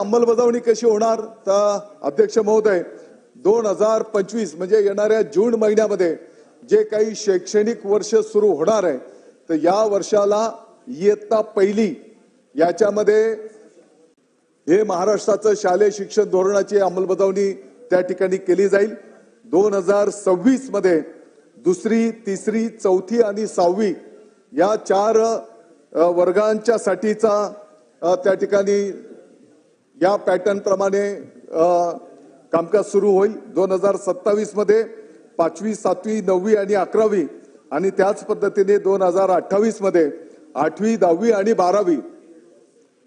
अंमलबजावणी कशी होणार? तर अध्यक्ष महोदय दोन हजार पंचवीस म्हणजे येणाऱ्या जून महिन्यामध्ये जे काही शैक्षणिक वर्ष सुरू होणार आहे तर या वर्षाला इयत्ता पहिली. याच्यामध्ये हे महाराष्ट्राचं शालेय शिक्षण धोरणाची अंमलबजावणी त्या ठिकाणी केली जाईल. दोन हजार सव्वीसमध्ये दुसरी तिसरी चौथी आणि सहावी या चार वर्गांच्या साठीचा त्या ठिकाणी या पॅटर्न प्रमाणे कामकाज सुरू होईल. दोन हजार सत्तावीसमध्ये पाचवी सातवी नववी आणि अकरावी आणि त्याच पद्धतीने दोन हजार अठ्ठावीसमध्ये आठवी दहावी आणि बारावी.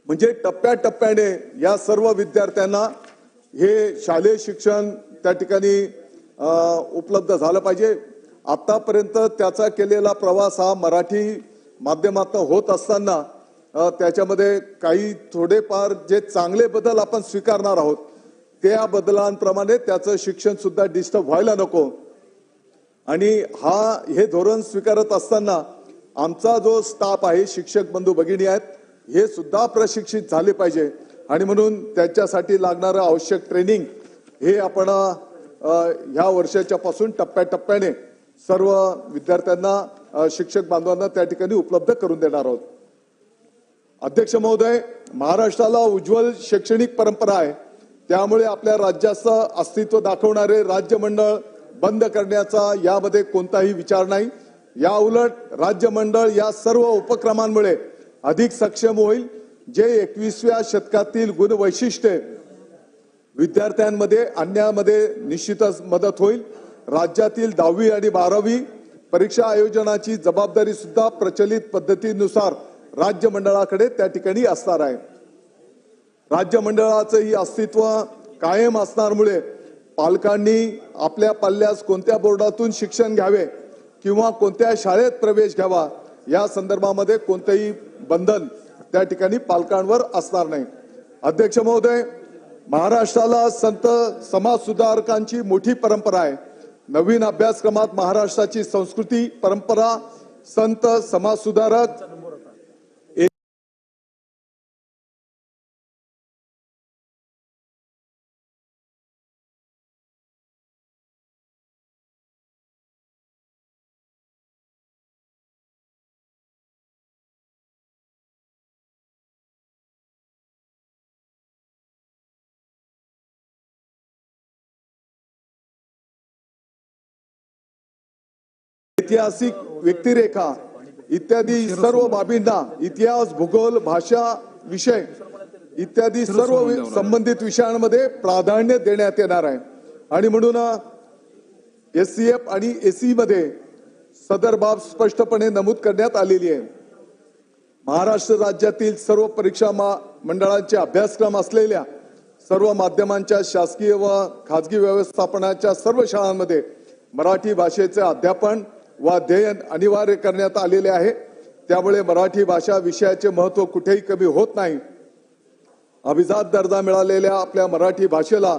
म्हणजे टप्प्याटप्प्याने या सर्व विद्यार्थ्यांना हे शालेय शिक्षण त्या ठिकाणी उपलब्ध झालं पाहिजे. आतापर्यंत त्याचा केलेला प्रवास हा मराठी माध्यमातून होत असताना त्याच्यामध्ये काही थोडेफार जे चांगले बदल आपण स्वीकारणार आहोत त्या बदलांप्रमाणे त्याचं शिक्षण सुद्धा डिस्टर्ब व्हायला नको. आणि हा हे धोरण स्वीकारत असताना आमचा जो स्टाफ आहे शिक्षक बंधू भगिनी आहेत हे सुद्धा प्रशिक्षित झाले पाहिजे. आणि म्हणून त्याच्यासाठी लागणारं आवश्यक ट्रेनिंग हे आपण ह्या वर्षाच्या पासून टप्प्याटप्प्याने सर्व विद्यार्थ्यांना शिक्षक बांधवांना त्या ठिकाणी उपलब्ध करून देणार आहोत. अध्यक्ष महोदय महाराष्ट्राला उज्ज्वल शैक्षणिक परंपरा आहे. त्यामुळे आपल्या राज्याचं अस्तित्व दाखवणारे राज्य मंडळ बंद करण्याचा यामध्ये कोणताही विचार नाही. या उलट राज्य मंडळ या सर्व उपक्रमांमुळे अधिक सक्षम होईल जे एकवीसव्या शतकातील गुणवैशिष्ट्ये विद्यार्थ्यांमध्ये आणण्यामध्ये निश्चितच मदत होईल. राज्यातील दहावी आणि बारावी परीक्षा आयोजनाची जबाबदारी सुद्धा प्रचलित पद्धतीनुसार राज्य मंडळाकडे त्या ठिकाणी असणार आहे. राज्यमंडळाचंही अस्तित्व कायम असणारमुळे पालकांनी आपल्या पल्ल्यास कोणत्या बोर्डातून शिक्षण घ्यावे किंवा कोणत्या शाळेत प्रवेश घ्यावा या संदर्भामध्ये कोणतंही बंधन त्या ठिकाणी पालकांवर असणार नाही. अध्यक्ष महोदय महाराष्ट्राला संत समाज सुधारकांची मोठी परंपरा आहे. नवीन अभ्यासक्रमात महाराष्ट्राची संस्कृती परंपरा संत समाज ऐतिहासिक व्यक्तिरेखा इत्यादी सर्व बाबींना इतिहास भूगोल भाषा विषय इत्यादी सर्व संबंधित विषयांमध्ये प्राधान्य देण्यात येणार आहे. आणि म्हणून एस सी एफ आणि एसी मध्ये सदर बाब स्पष्टपणे नमूद करण्यात आलेली आहे. महाराष्ट्र राज्यातील सर्व परीक्षा मंडळांचे अभ्यासक्रम असलेल्या सर्व माध्यमांच्या शासकीय व खाजगी व्यवस्थापनाच्या सर्व शाळांमध्ये मराठी भाषेचे अध्यापन व अध्ययन अनिवार्य करण्यात आलेले आहे. त्यामुळे मराठी भाषा विषयाचे महत्त्व कुठेही कमी होत नाही. अभिजात दर्जा मिळालेल्या आपल्या मराठी भाषेला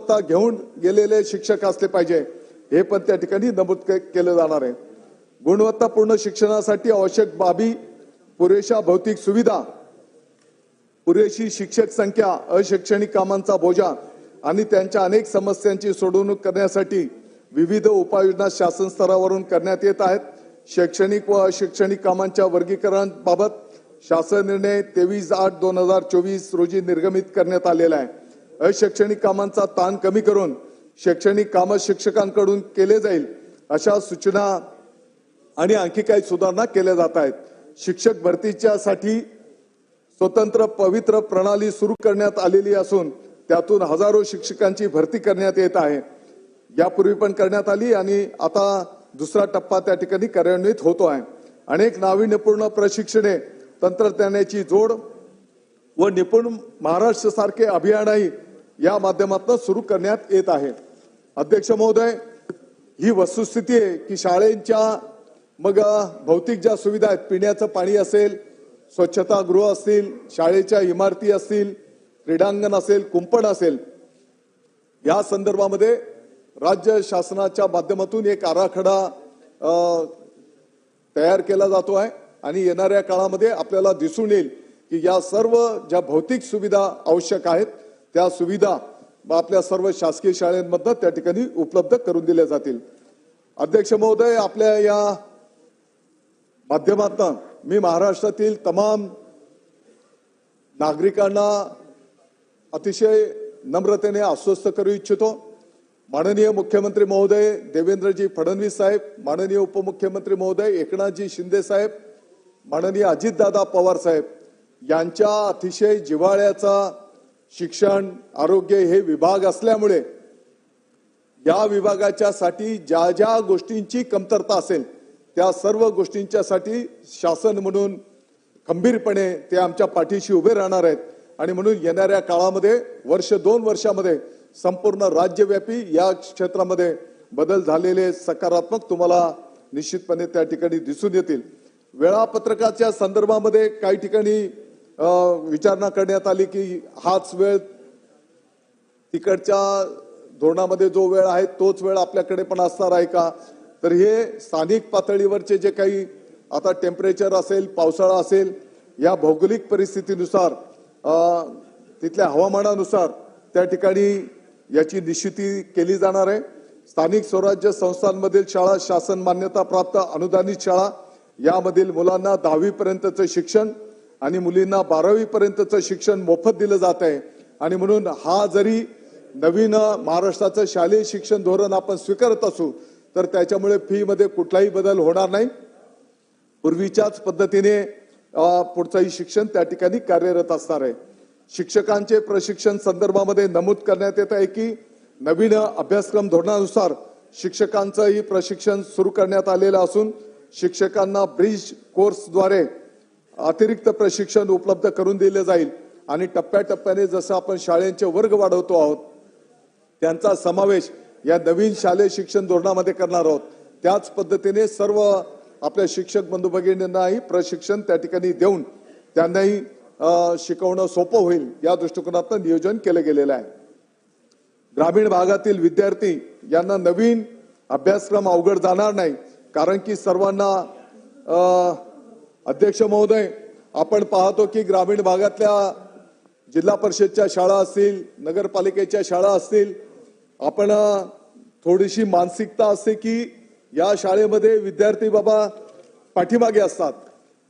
गुणवत्ता घेऊन गेलेले शिक्षक असले पाहिजे. हे पण त्या ठिकाणी नमूद केलं जाणार आहे. गुणवत्तापूर्ण शिक्षणासाठी आवश्यक बाबी पुरेशा भौतिक सुविधा पुरेशी शिक्षक संख्या अशैक्षणिक कामांचा बोजा आणि त्यांच्या अनेक समस्यांची सोडवणूक करण्यासाठी विविध उपाययोजना शासन स्तरावरून करण्यात येत आहेत. शैक्षणिक व अशैक्षणिक कामांच्या वर्गीकरणाबाबत शासन निर्णय तेवीस आठ दोन हजार चोवीस रोजी निर्गमित करण्यात आलेला आहे. अशैक्षणिक कामांचा ताण कमी करून शैक्षणिक कामं शिक्षकांकडून केले जाईल अशा सूचना आणि आणखी काही सुधारणा केल्या जात आहेत. शिक्षक भरतीच्या साठी स्वतंत्र पवित्र प्रणाली सुरू करण्यात आलेली असून त्यातून हजारो शिक्षकांची भरती करण्यात येत आहे. यापूर्वी पण करण्यात आली आणि आता दुसरा टप्पा त्या ठिकाणी कार्यान्वित होतो आहे. अनेक नाविन्यपूर्ण प्रशिक्षणे तंत्रज्ञानाची जोड व निपुण महाराष्ट्र सारखे अभियानही या माध्यमातून सुरू करण्यात येत आहे. अध्यक्ष महोदय ही वस्तुस्थिती आहे की शाळेंच्या मग भौतिक ज्या सुविधा आहेत पिण्याचं पाणी असेल स्वच्छतागृह असतील शाळेच्या इमारती असतील क्रीडांगण असेल कुंपण असेल या संदर्भामध्ये राज्य शासनाच्या माध्यमातून एक आराखडा तयार केला जातो आहे आणि येणाऱ्या काळामध्ये आपल्याला दिसून येईल की या सर्व ज्या भौतिक सुविधा आवश्यक आहेत त्या सुविधा आपल्या सर्व शासकीय शाळांमधनं त्या ठिकाणी उपलब्ध करून दिल्या जातील. अध्यक्ष महोदय आपल्या या माध्यमातून मी महाराष्ट्रातील तमाम नागरिकांना अतिशय नम्रतेने आश्वस्त करू इच्छितो. माननीय मुख्यमंत्री महोदय देवेंद्रजी फडणवीस साहेब माननीय उपमुख्यमंत्री महोदय एकनाथजी शिंदे साहेब माननीय अजितदादा पवार साहेब यांच्या अतिशय जिव्हाळ्याचा शिक्षण आरोग्य हे विभाग असल्यामुळे या विभागाच्या साठी ज्या ज्या गोष्टींची कमतरता असेल त्या सर्व गोष्टींच्यासाठी शासन म्हणून खंबीरपणे ते आमच्या पाठीशी उभे राहणार आहेत. आणि म्हणून येणाऱ्या काळामध्ये वर्ष दोन वर्षामध्ये संपूर्ण राज्यव्यापी या क्षेत्रामध्ये बदल झालेले सकारात्मक तुम्हाला निश्चितपणे त्या ठिकाणी दिसून येतील. वेळापत्रकाच्या संदर्भामध्ये काही ठिकाणी विचारणा करण्यात आली की हाच वेळ तिकडच्या धोरणामध्ये जो वेळ आहे तोच वेळ आपल्याकडे पण असणार आहे का? तर हे स्थानिक पातळीवरचे जे काही आता टेम्परेचर असेल पावसाळा असेल या भौगोलिक परिस्थितीनुसार तिथल्या हवामानानुसार त्या ठिकाणी याची निश्चिती केली जाणार आहे. स्थानिक स्वराज्य संस्थांमधील शाळा शासन मान्यता प्राप्त अनुदानित शाळा यामधील मुलांना दहावीपर्यंतचं शिक्षण आणि मुलींना बारावीपर्यंतचं शिक्षण मोफत दिलं जात आहे. आणि म्हणून हा जरी नवीन महाराष्ट्राचं शालेय शिक्षण धोरण आपण स्वीकारत असू तर त्याच्यामुळे फीमध्ये कुठलाही बदल होणार नाही. पूर्वीच्याच पद्धतीने पुढचंही शिक्षण त्या ठिकाणी कार्यरत असणार आहे. शिक्षकांचे प्रशिक्षण संदर्भामध्ये नमूद करण्यात येत आहे की नवीन अभ्यासक्रम धोरणानुसार शिक्षकांचंही प्रशिक्षण सुरू करण्यात आलेलं असून शिक्षकांना ब्रिज कोर्सद्वारे अतिरिक्त प्रशिक्षण उपलब्ध करून दिले जाईल. आणि टप्प्याटप्प्याने जसं आपण शाळेंचे वर्ग वाढवतो आहोत त्यांचा समावेश या नवीन शालेय शिक्षण धोरणामध्ये करणार आहोत. त्याच पद्धतीने सर्व आपल्या शिक्षक बंधू भगिनींनाही प्रशिक्षण त्या ठिकाणी देऊन त्यांनाही शिकवणं सोपं होईल या दृष्टिकोनातून नियोजन केलं गेलेलं आहे. ग्रामीण भागातील विद्यार्थी यांना नवीन अभ्यासक्रम अवघड जाणार नाही कारण की सर्वांना अध्यक्ष महोदय आपण पाहतो की ग्रामीण भागातल्या जिल्हा परिषदच्या शाळा असतील नगरपालिकेच्या शाळा असतील आपण थोडीशी मानसिकता असते की या शाळेमध्ये विद्यार्थी बाबा पाठीमागे असतात.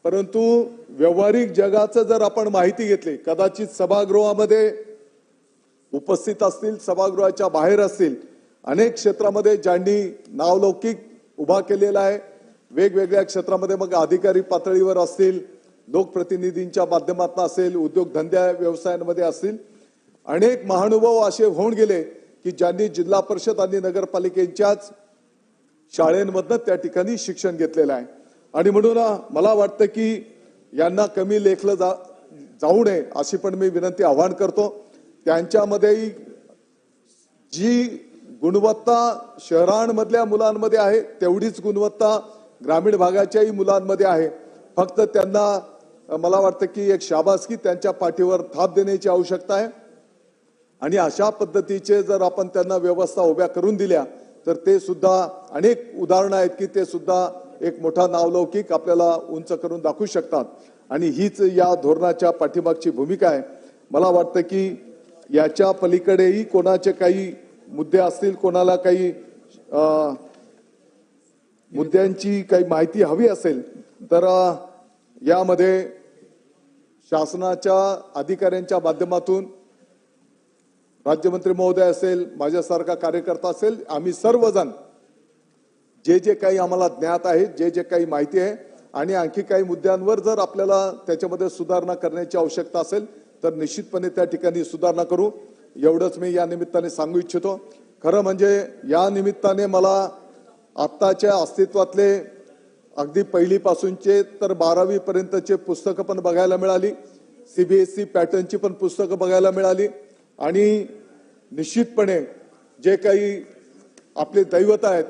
परंतु व्यावहारिक जगाचं जर आपण माहिती घेतली कदाचित सभागृहामध्ये उपस्थित असतील सभागृहाच्या बाहेर असतील अनेक क्षेत्रामध्ये ज्यांनी नावलौकिक उभा केलेला आहे वेगवेगळ्या क्षेत्रामध्ये मग अधिकारी पातळीवर असतील लोकप्रतिनिधींच्या माध्यमातून असेल उद्योगधंद्या व्यवसायांमध्ये असतील अनेक महानुभाव असे होऊन गेले की ज्यांनी जिल्हा परिषद आणि नगरपालिकेच्याच शाळेंमधनं त्या ठिकाणी शिक्षण घेतलेलं आहे. आणि म्हणून मला वाटतं की यांना कमी लेखलं जा जाऊ नये अशी पण मी विनंती आवाहन करतो. त्यांच्यामध्येही जी गुणवत्ता शहरांमधल्या मुलांमध्ये आहे तेवढीच गुणवत्ता ग्रामीण भागाच्याही मुलांमध्ये आहे. फक्त त्यांना मला वाटतं की एक शाबासकी त्यांच्या पाठीवर थाप देण्याची आवश्यकता आहे. आणि अशा पद्धतीचे जर आपण त्यांना व्यवस्था उभ्या करून दिल्या तर ते सुद्धा अनेक उदाहरणं आहेत की ते सुद्धा एक मोठा नावलौकिक आपल्याला उंच करून दाखवू शकतात. आणि हीच या धोरणाच्या पाठीमागची भूमिका आहे. मला वाटतं की याच्या पलीकडेही कोणाचे काही मुद्दे असतील कोणाला काही मुद्द्यांची काही माहिती हवी असेल तर यामध्ये शासनाच्या अधिकाऱ्यांच्या माध्यमातून राज्यमंत्री महोदय असेल माझ्यासारखा कार्यकर्ता असेल आम्ही सर्वजण जे जे काही आम्हाला ज्ञात आहे जे जे काही माहिती आहे आणि आणखी काही मुद्द्यांवर जर आपल्याला त्याच्यामध्ये सुधारणा करण्याची आवश्यकता असेल तर निश्चितपणे त्या ठिकाणी सुधारणा करू. एवढंच मी या निमित्ताने सांगू इच्छितो. खरं म्हणजे या निमित्ताने मला आत्ताच्या अस्तित्वातले अगदी पहिलीपासूनचे तर बारावीपर्यंतचे पुस्तकं पण बघायला मिळाली. सीबीएसई पॅटर्नची पण पुस्तकं बघायला मिळाली. आणि निश्चितपणे जे काही आपले दैवत आहेत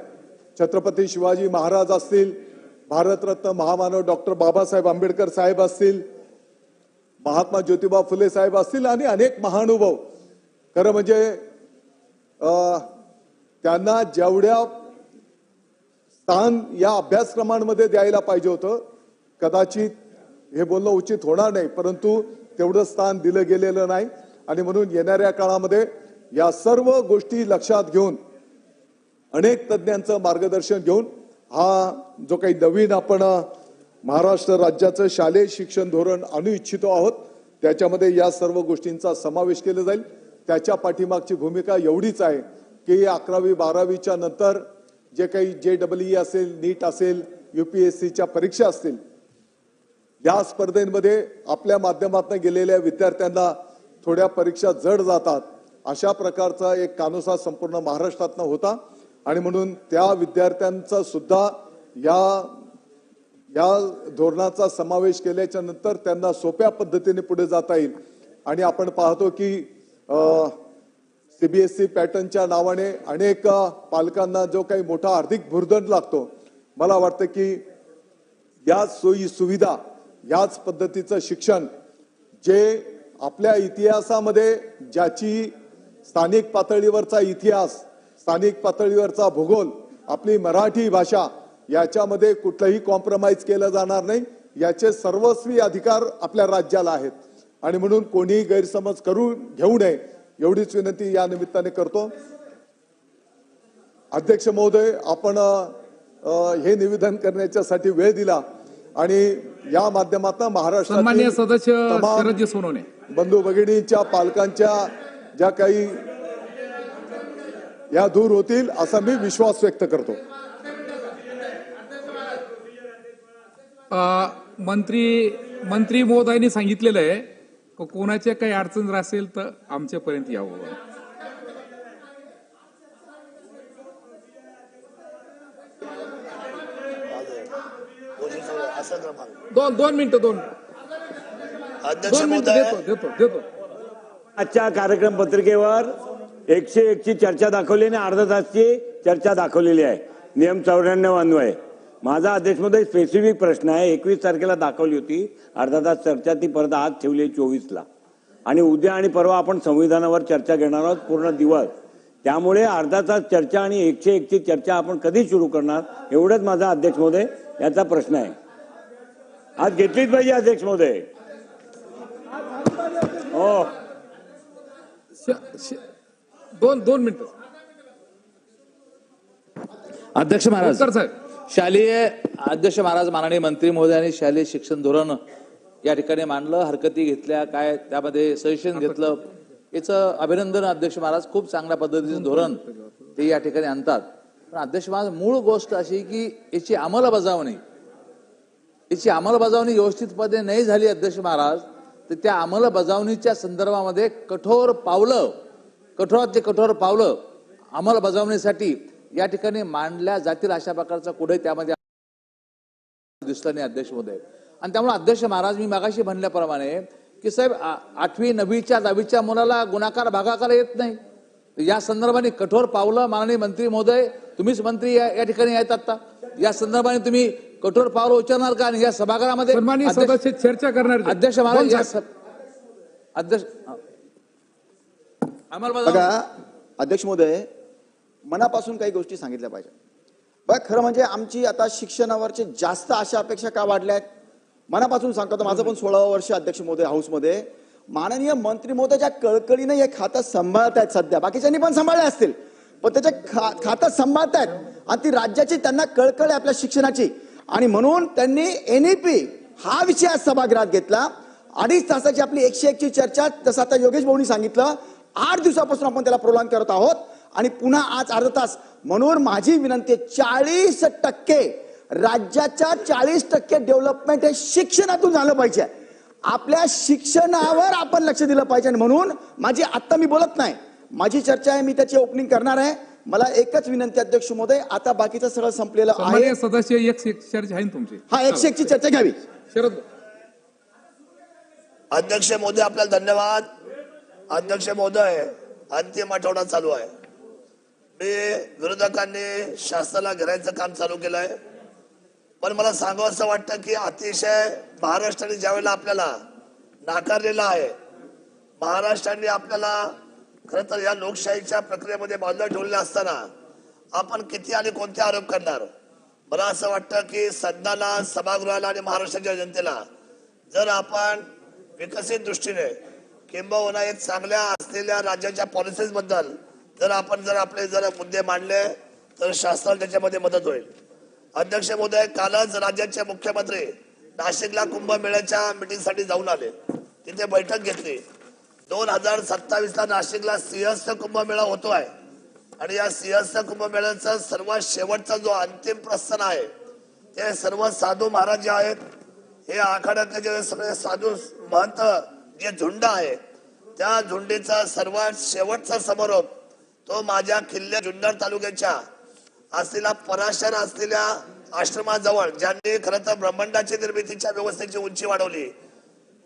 छत्रपती शिवाजी महाराज असतील भारतरत्न महामानव डॉक्टर बाबासाहेब आंबेडकर साहेब असतील महात्मा ज्योतिबा फुले साहेब असतील आणि अनेक महानुभव. खरं म्हणजे त्यांना जेवढ्या स्थान या अभ्यासक्रमांमध्ये द्यायला पाहिजे होतं कदाचित हे बोलणं उचित होणार नाही परंतु तेवढं स्थान दिलं गेलेलं नाही. आणि म्हणून येणाऱ्या काळामध्ये या सर्व गोष्टी लक्षात घेऊन अनेक तज्ज्ञांचं मार्गदर्शन घेऊन हा जो काही नवीन आपण महाराष्ट्र राज्याचं शालेय शिक्षण धोरण आणू इच्छितो आहोत त्याच्यामध्ये या सर्व गोष्टींचा समावेश केला जाईल. त्याच्या पाठीमागची भूमिका एवढीच आहे की अकरावी बारावीच्या नंतर जे काही जे डब्ल्यू असेल नीट असेल युपीएससीच्या परीक्षा असतील या स्पर्धेमध्ये आपल्या माध्यमातून गेलेल्या विद्यार्थ्यांना थोड्या परीक्षा जड जातात अशा प्रकारचा एक कानुसा संपूर्ण महाराष्ट्रातनं होता. आणि म्हणून त्या विद्यार्थ्यांचा सुद्धा या या धोरणाचा समावेश केल्याच्यानंतर त्यांना सोप्या पद्धतीने पुढे जाता येईल. आणि आपण पाहतो की सीबीएसई पॅटर्नच्या नावाने अनेक पालकांना जो काही मोठा आर्थिक भुर्दंड लागतो मला वाटतं की याच सोयी सुविधा याच पद्धतीचं शिक्षण जे आपल्या इतिहासामध्ये ज्याची स्थानिक पातळीवरचा इतिहास स्थानिक पातळीवरचा भूगोल आपली मराठी भाषा याच्यामध्ये कुठलंही कॉम्प्रोमाइज केलं जाणार नाही. याचे सर्वस्वी अधिकार आपल्या राज्याला आहेत. आणि म्हणून कोणीही गैरसमज करून घेऊ नये एवढीच विनंती या निमित्ताने करतो. अध्यक्ष महोदय आपण हे निवेदन करण्याच्यासाठी वेळ दिला आणि या माध्यमातून महाराष्ट्रातील सदस्य सोनवणे. बंधू भगिनींच्या पालकांच्या ज्या काही या दूर होतील असा मी विश्वास व्यक्त करतो. अ, मंत्री मंत्री महोदयांनी सांगितलेलं आहे को- कोणाच्या काही अडचण असेल तर आमच्यापर्यंत यावं. दोन दोन मिनिटं दोन अध्यक्ष दोन मिनिटं महोदय. देतो देतो देतो. आजच्या कार्यक्रम पत्रिकेवर एकशे एकची चर्चा दाखवली आणि अर्धा तासची चर्चा दाखवलेली आहे. नियम चौऱ्याण्णव अन्वय माझा अध्यक्षमध्ये स्पेसिफिक प्रश्न आहे. एकवीस तारखेला दाखवली होती. अर्धा तास चर्चा ती परत आज ठेवली आहे चोवीसला. आणि उद्या आणि परवा आपण संविधानावर चर्चा घेणार आहोत पूर्ण दिवस. त्यामुळे अर्धा तास चर्चा आणि एकशे एकची चर्चा आपण कधी सुरू करणार एवढंच माझा अध्यक्ष महोदय याचा प्रश्न आहे. आज घेतलीच पाहिजे अध्यक्ष महोदय. हो. दोन दोन मिनिटं. अध्यक्ष महाराज साहेब. शालेय अध्यक्ष महाराज माननीय मंत्री महोदयांनी शालेय शिक्षण धोरण या ठिकाणी मांडलं हरकती घेतल्या काय त्यामध्ये सजेशन घेतलं. याचं अभिनंदन अध्यक्ष महाराज खूप चांगल्या पद्धतीचं धोरण ते या ठिकाणी आणतात. पण अध्यक्ष महाराज मूळ गोष्ट अशी की याची अंमलबजावणी याची अंमलबजावणी व्यवस्थितपणे नाही झाली अध्यक्ष महाराज तर त्या अंमलबजावणीच्या संदर्भामध्ये कठोर पावलं कठोरात ते कठोर पावलं अंमलबजावणीसाठी या ठिकाणी मांडल्या जातील अशा प्रकारचा कुठे त्यामध्ये दिसलं नाही अध्यक्ष महोदय आणि त्यामुळे अध्यक्ष महाराज मी मागाशी म्हणल्याप्रमाणे की साहेब आ- आठवी नववीच्या दहावीच्या मुलाला गुणाकार भागाकार येत नाही. या संदर्भाने कठोर पावलं माननीय मंत्री महोदय तुम्हीच मंत्री या या ठिकाणी आहेत आता. या संदर्भाने तुम्ही कठोर पावलं उचलणार का? आणि या सभागृहामध्ये सन्माननीय अध्यक्ष- सदस्य चर्चा करणार. अध्यक्ष महाराज या अध्यक्ष. अंमलबजावणी बघा अध्यक्ष महोदय मनापासून काही गोष्टी सांगितल्या पाहिजे. बघा खरं म्हणजे आमची आता शिक्षणावरचे जास्त आशा अपेक्षा का वाढल्या आहेत? मनापासून सांगतो माझं पण सोळावं वर्ष अध्यक्ष महोदय हाऊसमध्ये. माननीय मंत्री महोदय ज्या कळकळीने हे खातं सांभाळत आहेत सध्या बाकीच्यांनी पण सांभाळले असतील पण त्याच्या खा खातं सांभाळत आहेत. आणि ती राज्याची त्यांना कळकळ आहे आपल्या शिक्षणाची. आणि म्हणून त्यांनी एन ई पी हा विषय आज सभागृहात घेतला. अडीच तासाची आपली एकशे एकची चर्चा जसं आता योगेश भाऊनी सांगितलं आठ दिवसापासून आपण त्याला प्रोलॉन करत आहोत. आणि पुन्हा आज अर्धा तास. म्हणून माझी विनंती चाळीस टक्के राज्याच्या चाळीस टक्के डेव्हलपमेंट हे शिक्षणातून झालं पाहिजे. आपल्या शिक्षणावर आपण लक्ष दिलं पाहिजे. आणि म्हणून माझी आत्ता मी बोलत नाही. माझी चर्चा आहे मी त्याची ओपनिंग करणार आहे. मला एकच विनंती आहे, अध्यक्ष महोदय आता बाकीचं सगळं संपलेलं आहे. सदस्य एक एक चर्चा आहे ना तुमची? हा एकशे एकची चर्चा घ्यावी. शरद. अध्यक्ष महोदय आपल्याला धन्यवाद. अध्यक्ष महोदय अंतिम आठवडा चालू आहे. मी विरोधकांनी शासनाला घेरायचं काम चालू केलंय. पण मला सांगावं असं वाटतं की अतिशय महाराष्ट्राने ज्यावेळेला आपल्याला नाकारलेलं आहे महाराष्ट्राने आपल्याला खरं तर या लोकशाहीच्या प्रक्रियेमध्ये बाजूला ठेवलेलं असताना आपण किती आणि कोणते आरोप करणार? मला असं वाटतं की सदनाला सभागृहाला आणि महाराष्ट्राच्या जनतेला जर आपण विकसित दृष्टीने किंबहुना एक चांगल्या असलेल्या राज्याच्या पॉलिसीजबद्दल जर आपण जर आपले जर मुद्दे मांडले तर शासनाला त्याच्यामध्ये मदत होईल. अध्यक्ष महोदय कालच राज्याचे मुख्यमंत्री नाशिकला कुंभमेळ्याच्या मीटिंगसाठी जाऊन आले. तिथे बैठक घेतली. दोन हजार सत्तावीस ला नाशिकला सिंहस्थ कुंभमेळा होतो आहे आणि या सिंहस्थ कुंभमेळ्याचा सर्वात शेवटचा जो अंतिम प्रस्थान आहे ते सर्व साधू महाराज जे आहेत हे आखाड्यातले जे सगळे साधू महंत जे झुंड आहे त्या झुंडीचा सर्वात शेवटचा समारोप तो माझ्या किल्ल्या जुन्नर तालुक्याच्या असलेला पराशर असलेल्या आश्रमाजवळ ज्यांनी खरं तर ब्रह्मांडाची निर्मितीच्या व्यवस्थेची उंची वाढवली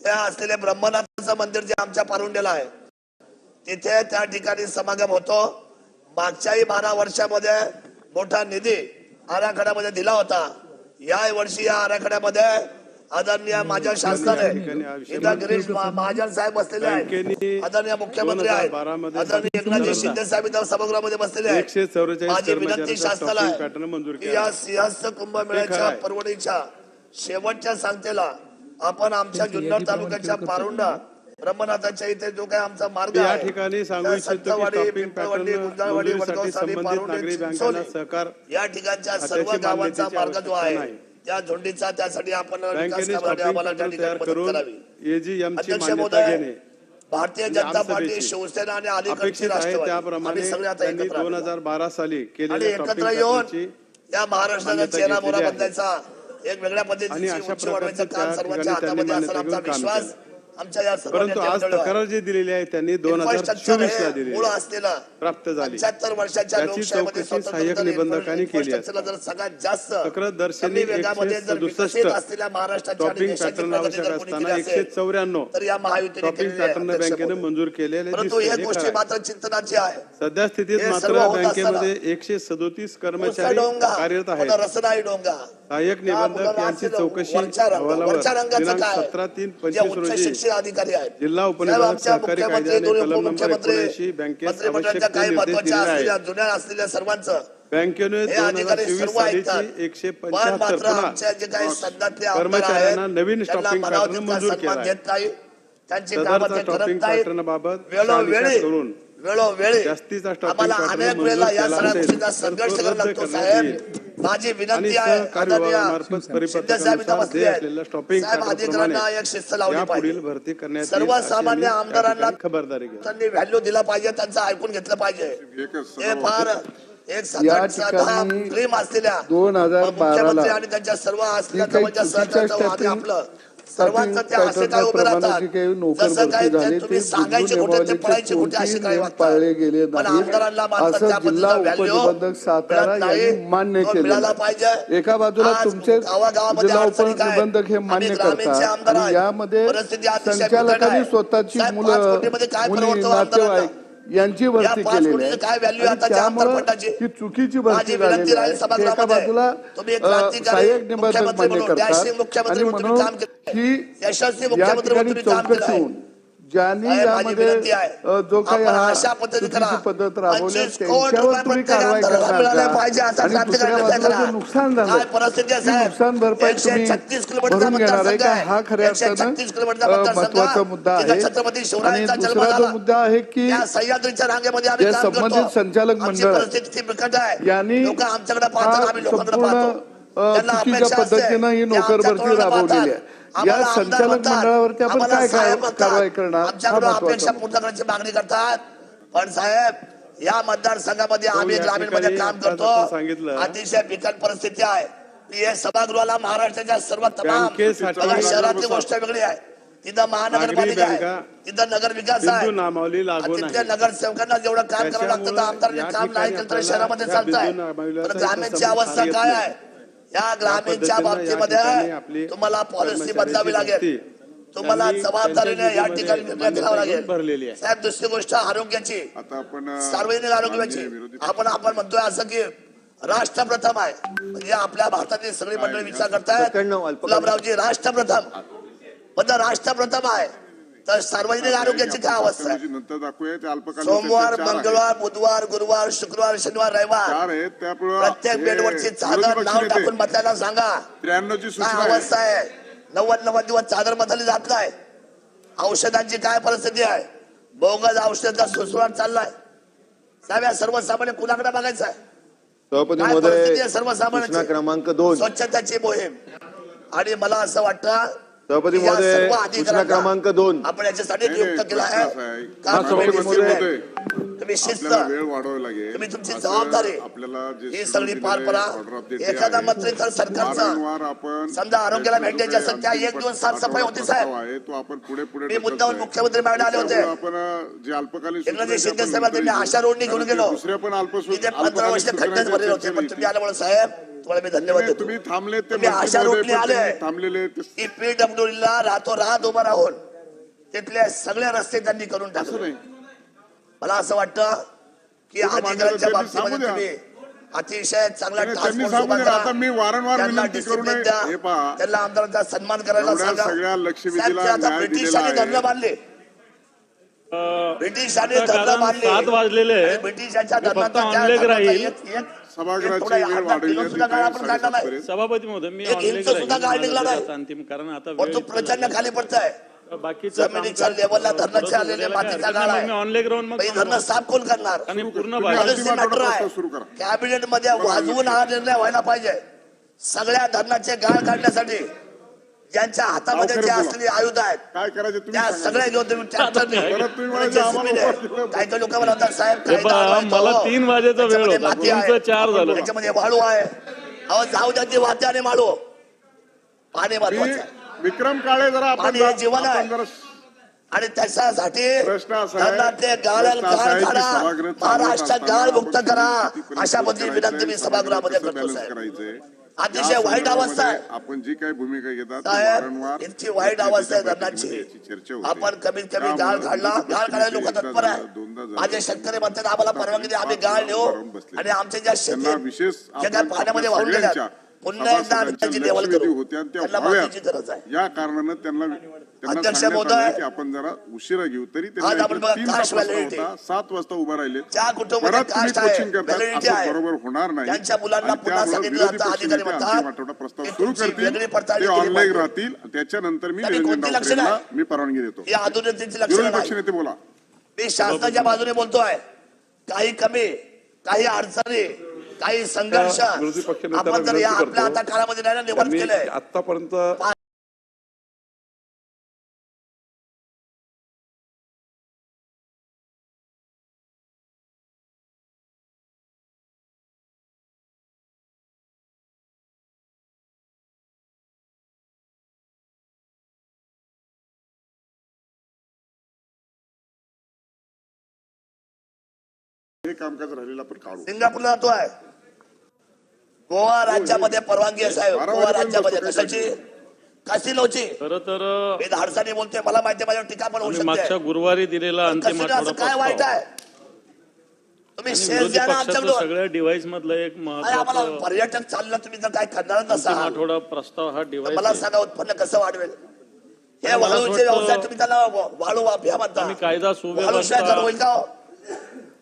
त्या असलेल्या ब्रह्मनाथाचं मंदिर जे आमच्या पारुंड्याला आहे तिथे त्या ठिकाणी समागम होतो. मागच्याही बारा वर्षामध्ये मोठा निधी आराखड्यामध्ये दिला होता. या वर्षी या आराखड्यामध्ये आदरणीय माझ्या शासनाने इथं गिरीश महा- महाजन साहेब बसलेले आहेत. आदरणीय मुख्यमंत्री आहेत. 2012 मध्ये आदरणीय एकनाथजी शिंदे साहेब इथं सभागृहामध्ये बसलेले आहेत. माझी विनंती शासनाला की. या सिंहस्थ हे कुंभमेळ्याच्या. परवडीच्या शेवटच्या सांगतेला आपण आमच्या जुन्नर तालुक्याच्या पारुंडा ब्रह्मनाथाच्या इथे जो काय आमचा मार्ग या ठिकाणी सांगू इच्छितो सहकार या ठिकाणच्या सर्व गावांचा मार्ग जो आहे. त्या झोंडीचा त्यासाठी आपण आम्हाला त्या ठिकाणी मदत करावी अध्यक्ष महोदय भारतीय जनता पार्टी शिवसेना आणि अलीकडची राष्ट्रवादी सगळे आता एकत्र दोन. हजार बारा साली आणि एकत्र येऊन या महाराष्ट्राचा चेहरा आहे. बदलायचा एक वेगळ्या प्रकारचं काम सर्वांच्या हातामध्ये असेल आमचा विश्वास आमच्या या सर्व परंतु आज आहे. तक्रार जी दिलेली आहे त्यांनी दोन हजार चोवीस ला हे दिलेली मूळ आहे. असलेलं प्राप्त झाली पंच्याहत्तर वर्षाच्या त्याची लोकशाहीमध्ये चौकशी सहाय्यक निबंधकांनी केली आहे. जर सगळ्यात जास्त तक्रार दर्शनी कमी वेगामध्ये एकशे जर विकसित सदुसष्ट असलेल्या आणि देशाची पॅटर्न प्रगती आवश्यक जर कोणी असताना केली एकशे असेल, चौऱ्याण्णव तर या महायुतीने शॉपिंग केलेली आहे, पॅटर्न अध्यक्ष बँकेने महोदय. मंजूर केलेले परंतु हे गोष्टी आहे. मात्र चिंतनाची आहे सध्या स्थितीत हे मात्र बँकेमध्ये एकशे सदोतीस कर्मचारी डोंगा कार्यरत पुन्हा आहेत रसनाई डोंगा सहाय्यक निबंधक यांची चौकशी अहवालावर दिनांक? सतरा तीन पंचवीस रोजी जिल्हा उपनिबंधक सहकारी कायद्याने कलम नंबर एकोणऐंशी मंत्रिमंडळाच्या आवश्यक ते निर्देश दिलेले आहेत बँकेने दोन हजार चोवीस सालीची एकशे पंच्याहत्तर कर्मचाऱ्यांना नवीन pattern तितका मंजूर केला आहे. सदरचा नाहीत. pattern बाबत करून जास्तीचा pattern अनेक मंजूर केला तर संघर्ष तो रद्द करण्यात येईल. माझी विनंती आहे सर्वसामान्य आमदारांना खबरदारी त्यांनी व्हॅल्यू दिला पाहिजे त्यांचं ऐकून घेतलं पाहिजे. हे फार एक फिल्म असलेल्या 2012 मुख्यमंत्री आणि त्यांच्या सर्व असलेल्या आपलं सर्वांचं असे काय उभे राहतात जसं काय तुम्ही सांगायचे कुठे ते पळायचे कुठे असे काय वागतात पण. आमदारांना मात्र त्या पद्धतीचा मान्य मिळाला. पाहिजे एका बाजूला तुमचे गावागावामध्ये अडचणी काय? हे मान्य ग्रामीणचे आमदार. यामध्ये परिस्थिती अतिशय. स्वतःची मुलं काय परवडतं आमदारांना? यांची भरती केलेली काय आहे आणि आताच्या आमदार त्यामुळं? ही चुकीची भरती झालेली आहे. एका बाजूला सहाय्यक निबंधक मुख्यमंत्री मान्य म्हणून, करतात आणि म्हणून. ही यशस्वी या मुख्यमंत्री ठिकाणी चौकशी. होऊन ज्यांनी यामध्ये जो काही अशा करा. पद्धत राबवली 25 कोटी त्यांच्यावर रुपये तुम्ही प्रत्येक कारवाई आमदाराला करणार मिळाले का? पाहिजे नुकसान झालं? नुकसान भरपाई तुम्ही 36 किलोमीटरचा भरून घेणार आहे का. हा खऱ्या अर्थानं 36 किलोमीटरचा अ, मतदारसंघ. महत्त्वाचा मुद्दा आहे आणि दुसरा जो. मुद्दा आहे की जे संबंधित. संचालक मंडळ यांनी हा संपूर्ण चुकीच्या पद्धतीनं ही की नोकर आमच्या भरती तोंडाला राबवलेली. आहे या आमदार संचालक. मंडळावरती आपण काय. कारवाई करणार? आमच्याकडे अपेक्षा पूर्ण करण्याची मागणी करतात. पण साहेब या मतदारसंघामध्ये आम्ही ग्रामीणमध्ये काम करतो. अतिशय बिकट परिस्थिती आहे. हे सभागृहाला महाराष्ट्राच्या सर्व तमाम शहरातली गोष्ट वेगळी आहे. तिथं महानगरपालिका आहे. तिथं नगर विकास आहे. तिथल्या नगरसेवकांना जेवढं काम करावं लागतं आमदारांनी या काम नाही केलं तर शहरामध्ये चालत आहे ग्रामीणची अवस्था काय. आहे? या ग्रामीणच्या बाबतीमध्ये तुम्हाला पॉलिसी बदलावी लागेल. तुम्हाला जबाबदारीने या ठिकाणी निर्णय घ्यावा लागेल. आहे. साहेब दुसरी गोष्ट आरोग्याची. आता आपण सार्वजनिक आरोग्याची आपण आपण म्हणतोय असं की राष्ट्रप्रथम आहे. म्हणजे आपल्या भारतातील सगळी मंडळी विचार करतायत. गुलाबरावजी राष्ट्रप्रथम. म्हणजे राष्ट्रप्रथम आहे तर सार्वजनिक आरोग्याची काय अवस्था आहे सोमवार. मंगळवार बुधवार गुरुवार शुक्रवार शनिवार रविवार. प्रत्येक बेडवरची चादर नाव टाकून मतदारांना सांगा. काय सूचना आहे अवस्था आहे. नव्वद नव्वद दिवस चादर बदलली जात नाही. औषधांची काय परिस्थिती आहे? बोगस औषधाचा सुसवाट चाललाय. साहेब या सर्वसामान्य कुणाकडे बघायचं आहे? सर्वसामान्यांची? क्रमांक दोन. स्वच्छताची मोहीम. आणि मला असं वाटतं सभापती महोदय, सूचना अधिकाऱ्यांना क्रमांक दोन. आपण याच्यासाठी नियुक्त केलं प्रश्न असा आहे. हा, का तुम्ही शिस्त आपल्याला वेळ वाढवावी लागेल तुम्ही तुमची असं जबाबदारी आपल्याला जे ही सगळी पार पडा एखादा आहे. मंत्री तर सरकारचा आपण समजा आरोग्याला भेटायचे असेल त्या एक दिवस साफसफाई होती साहेब आहे तो आपण पुढे पुढे मी. मुद्दाहून मुख्यमंत्री मॅडम आले होते. त्यामुळे आपण अं, जे अल्पकालीन एकनाथ सूचना शिंदे आपण साहेबांनी नंतर आशा रोडनी घेऊन कारण ते गेलो. दुसऱ्या पण अल्प मी पंधरा वर्ष खड्डेच होते पण तुम्ही आल्यामुळे साहेब तुम्हाला मी धन्यवाद देतो. तुम्ही थांबले ते तुम्ही रोडनी पण आले. थांबलेले ते- की पीडब्ल्यूडीला रातोरात उभा राहून तिथले सगळे रस्ते त्यांनी करून टाकले. मला असं वाटतं की सांगू बाबतीमध्ये. तुम्ही अतिशय चांगला त्यांनी. हे आमदारांचा सन्मान करायला सांगा. सगळ्या ब्रिटिशांनी. धरणं बांधले. ब्रिटिशांनी धरणं बांधले. ब्रिटिशांच्या मी सभापती महोदय मी अंतिम कारण आता प्रचंड खाली पडतोय. बाकीचं जमिनीच्या कामकाज लेवलला थोडं धरणाचे थोडं आलेले उद्याला काय मातीचा हरकत गाळ नाही. आहे. मी ऑनलाईन राहून मग मग हे धरणं साफ कोण करणार? आणि पूर्ण तुम्ही बाहेर अंतिम मॅटर आठवडा आहे. प्रस्ताव सुरू करा. कॅबिनेटमध्ये वाजवून हा निर्णय व्हायला पाहिजे. सगळ्या धरणाचे गाळ काढण्यासाठी ज्यांच्या हातामध्ये जे. असलेली आयुध आहेत काय करायचे तुम्ही त्या सांगा. सगळ्या घेऊन तुम्ही परत आम्हाला वाटलं. काही काही लोक म्हणतात साहेब हे कायदा पहा, अडवायचा मला हो. तीन वाजेचा वेळ त्याच्यामध्ये होता. माती आहे. तुमचं चार झालं. त्याच्यामध्ये वाळू आहे अहो जाऊ द्या ती वाती आणि माळू पाणी महत्वाचं मी- आहे विक्रम काळे जरा आपण पाणी हे जीवन आहे. आपण जरा आणि त्याच्यासाठी प्रश्न असा आहे- धरणातले गाळ प्रश्न असा आहे गाळ की काढा सभागृह चालू महाराष्ट्रात असताना गाळ आपण मुक्त करा किती परिस्थिती अशा पद्धतीने करायचंय, विनंती मी सभागृह सभागृहामध्ये करतो balance साहेब करायचंय. अतिशय वाईट अवस्था आहे आपण जी काही भूमिका घेतात इतकी वाईट अवस्था आहे धरणाची याची. आपण कमीत कमी गाळ काढला गाळ काढायला लोक तत्पर आहे. माझे शेतकरी म्हणतात आम्हाला परवानगी आम्ही गाळ नेऊ. आणि आमच्या ज्या शेती पाण्यामध्ये वाहून गेल्या पुन्हा एकदा करू. त्यांना. माहितीची गरज आहे. या कारणानं त्यांना अध्यक्ष महोदय, आपण जरा उशिरा घेऊ. तरी आज आपण बघा सात वाजता उभा राहिले. ज्या कास्ट आहे व्हॅलिडिटी आहे. बरोबर होणार नाही. त्यांच्या मुलांना पुन्हा सांगितलं अधिकारी म्हणतात प्रस्ताव सुरू करतील. ते ऑनलाईन. राहतील. त्याच्यानंतर मी कोणती लक्षणं? मी परवानगी देतो. ही आधुनिकतेची लक्षणं विरोधी नाही. पक्षनेते बोला. मी शासनाच्या बाजूने बोलतोय. काही कमी काही अडचणी. काही संघर्ष विरोधी पक्षनेत्याला आपण जर या आपल्या. आता काळामध्ये नाही ना निवड त्यांनी केलंय आतापर्यंत हे कामकाज राहिलेलं आपण काढू सिंगापूरला जातोय गोवा राज्यामध्ये परवानगी आहे साहेब. गोवा राज्यामध्ये कशाची? कसिनोची खरं तर मी धाडसाने बोलतोय मला माहिती आहे, माझ्यावर टीका पण होऊ मागच्या शकते. गुरुवारी दिलेला अंतिम कसिनो असं काय वाईट आहे? तुम्ही शेअर द्या ना आमच्याकडून सगळ्या डिव्हाइस मधलं एक अरे आम्हाला महत्वाचं पर्यटक चाललं तुम्ही जर काय करणार अंतिम नसाल आठवडा प्रस्ताव हा तर डिव्हाइस मला सांगा उत्पन्न कसं वाढवेल? हे मला वाळूचे वाटतं- व्यवसाय तुम्ही त्याला वा- वाळू वाफ्या म्हणता. आम्ही कायदा सुव्यवस्था- होईल का? हो?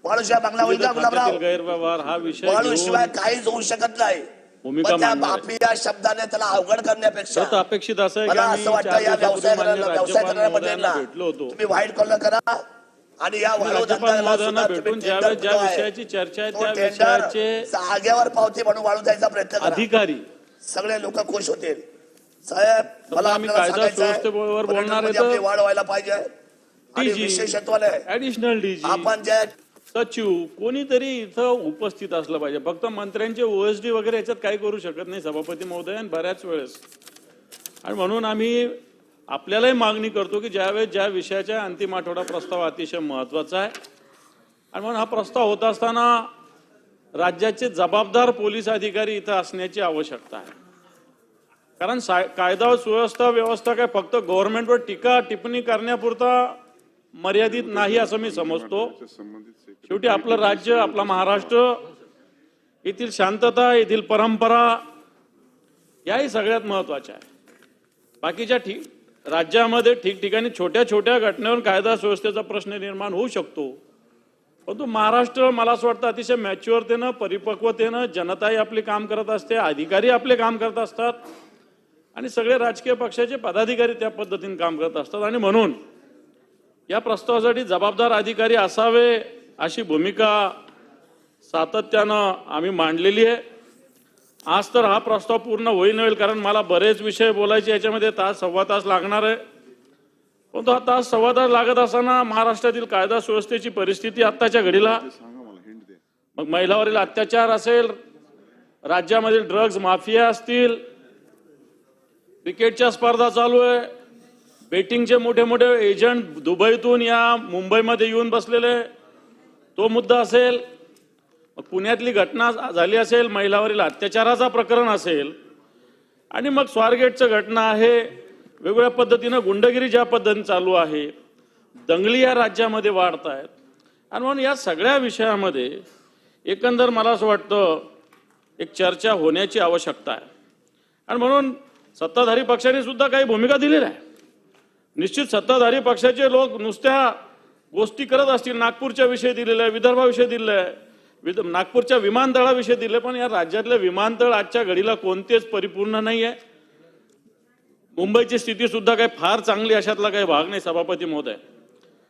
वाळूशिवाय बांगला होईल का गुलाबराव? गैरव्यवहार हा विषय वाळूशिवाय काहीच होऊ शकत नाही. पण त्या मांडणार आहे. बापी या शब्दाने त्याला अवघड करण्यापेक्षा अपेक्षित असं मला असं वाटतं या व्यवसाय व्यवसाय करणाऱ्या मंडळींना तुम्ही वाईट कॉल करा आणि या ज्या. विषयाची चर्चा आहे त्या विषयाचे जागेवर पावती म्हणून वाळू द्यायचा प्रयत्न करा. अधिकारी. सगळे लोक खुश होतील. साहेब मला आम्ही आपल्याला कायदा सांगायचं आहे, सुव्यवस्थेवर बोलणार आहे पर्यटनामध्ये तर आपली वाढ व्हायला पाहिजे. आणि विशेषत्वाने ऍडिशनल डीजी. आपण जे सचिव कोणीतरी इथं उपस्थित असलं पाहिजे. फक्त मंत्र्यांचे ओएसडी वगैरे याच्यात काही करू शकत नाही सभापती महोदय बऱ्याच वेळेस. आणि म्हणून आम्ही आपल्यालाही मागणी करतो की ज्यावेळेस ज्या विषयाच्या अंतिम आठवडा प्रस्ताव अतिशय महत्त्वाचा आहे. आणि म्हणून हा प्रस्ताव होत असताना राज्याचे जबाबदार पोलीस अधिकारी इथं असण्याची आवश्यकता आहे. कारण सा- कायदा व सुव्यवस्था व्यवस्था काय फक्त गव्हर्नमेंटवर टीका टिप्पणी करण्यापुरता मर्यादित नाही असं मी समजतो. शेवटी आपलं राज्य आपला महाराष्ट्र येथील शांतता येथील परंपरा याही सगळ्यात महत्त्वाच्या आहे बाकीच्या ठीक राज्यामध्ये ठिकठिकाणी छोट्या छोट्या घटनेवर कायदा सुव्यवस्थेचा प्रश्न निर्माण होऊ शकतो. परंतु महाराष्ट्र मला असं वाटतं अतिशय मॅच्युअरतेनं परिपक्वतेनं जनताही आपले काम करत असते अधिकारी आपले काम करत असतात आणि सगळे राजकीय पक्षाचे पदाधिकारी त्या पद्धतीने काम करत असतात. आणि म्हणून या प्रस्तावासाठी जबाबदार अधिकारी असावे अशी भूमिका सातत्यानं आम्ही मांडलेली आहे. आज तर हा प्रस्ताव पूर्ण होईल होईल कारण मला बरेच विषय बोलायचे याच्यामध्ये तास सव्वा तास लागणार आहे. परंतु हा तास सव्वा तास लागत असताना महाराष्ट्रातील कायदा सुव्यवस्थेची परिस्थिती आत्ताच्या घडीला. सांगा मला मग महिलावरील अत्याचार असेल राज्यामधील ड्रग्ज माफिया असतील क्रिकेटच्या स्पर्धा चालू आहे. बेटिंगचे मोठे मोठे एजंट दुबईतून या मुंबईमध्ये येऊन बसलेले. तो मुद्दा असेल मग पुण्यातली घटना झाली असेल महिलावरील अत्याचाराचा प्रकरण असेल आणि मग स्वारगेटचं घटना आहे. वेगवेगळ्या पद्धतीनं गुंडगिरी ज्या पद्धतीने चालू आहे दंगली या राज्यामध्ये वाढत आहेत आणि म्हणून या सगळ्या विषयामध्ये एकंदर मला असं वाटतं एक चर्चा होण्याची आवश्यकता आहे. आणि म्हणून सत्ताधारी पक्षाने सुद्धा काही भूमिका दिलेल्या आहे निश्चित सत्ताधारी पक्षाचे लोक नुसत्या गोष्टी करत असतील नागपूरच्या विषयी दिलेल्या आहे विदर्भाविषयी दिलेलं आहे विद नागपूरच्या विमानतळाविषयी दिले पण या राज्यातलं विमानतळ आजच्या घडीला कोणतेच परिपूर्ण नाही आहे मुंबईची स्थिती सुद्धा काही फार चांगली अशातला काही भाग नाही सभापती महोदय.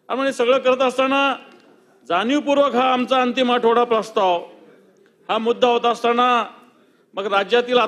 आणि म्हणजे सगळं करत असताना जाणीवपूर्वक हा आमचा अंतिम आठवडा प्रस्ताव हा मुद्दा होत असताना मग राज्यातील आता